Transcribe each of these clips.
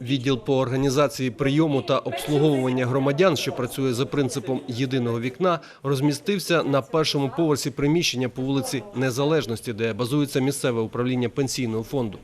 Відділ по організації прийому та обслуговування громадян, що працює за принципом єдиного вікна, розмістився на першому поверсі приміщення по вулиці Незалежності, де базується місцеве управління пенсійного фонду.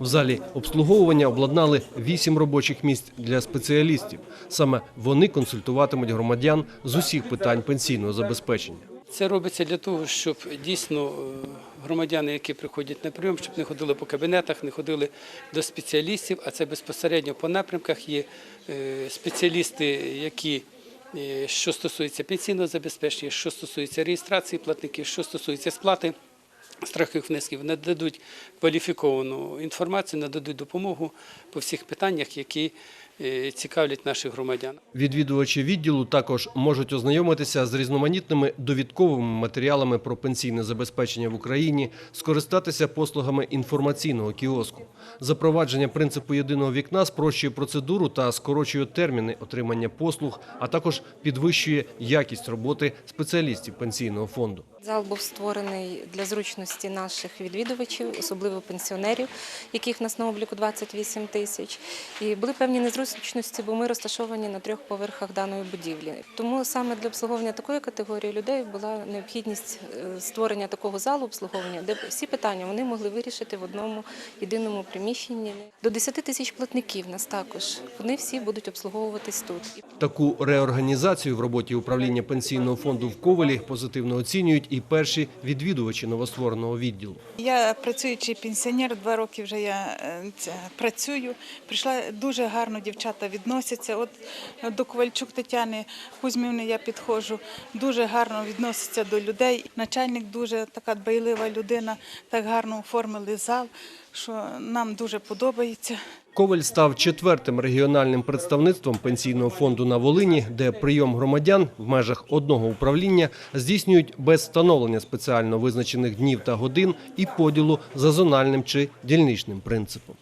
В залі обслуговування обладнали вісім робочих місць для спеціалістів. Саме вони консультуватимуть громадян з усіх питань пенсійного забезпечення. Це робиться для того, щоб дійсно е, громадяни, які приходять на прийом, щоб не ходили по кабінетах, не ходили до спеціалістів, а це безпосередньо по напрямках. Є е, спеціалісти, які е, що стосується пенсійного забезпечення, що стосується реєстрації платників, що стосується сплати страхових внесків, нададуть кваліфіковану інформацію, нададуть допомогу по всіх питаннях, які цікавлять наших громадян. Відвідувачі відділу також можуть ознайомитися з різноманітними довідковими матеріалами про пенсійне забезпечення в Україні, скористатися послугами інформаційного кіоску. Запровадження принципу єдиного вікна спрощує процедуру та скорочує терміни отримання послуг, а також підвищує якість роботи спеціалістів пенсійного фонду. Зал був створений для зручності наших відвідувачів, особливо пенсіонерів, яких нас на обліку 28 тисяч. І були певні незручності, бо ми розташовані на трьох поверхах даної будівлі. Тому саме для обслуговування такої категорії людей була необхідність е, створення такого залу обслуговування, де всі питання вони могли вирішити в одному єдиному приміщенні. До 10 тисяч платників нас також. Вони всі будуть обслуговуватись тут. Таку реорганізацію в роботі управління пенсійного фонду в Ковелі позитивно оцінюють і перші відвідувачі новоствореного відділу. Я працюючий пенсіонер, два роки вже я е, працюю. Прийшла дуже гарно, дівчата відносяться. От до Ковальчук Тетяни Кузьмівни я підходжу. Дуже гарно відноситься до людей. Начальник дуже така дбайлива людина, так гарно оформили зал, що нам дуже подобається. Ковель став четвертим регіональним представництвом пенсійного фонду на Волині, де прийом громадян в межах одного управління здійснюють без встановлення спеціально визначених днів та годин і поділу за зональним чи дільничним принципом.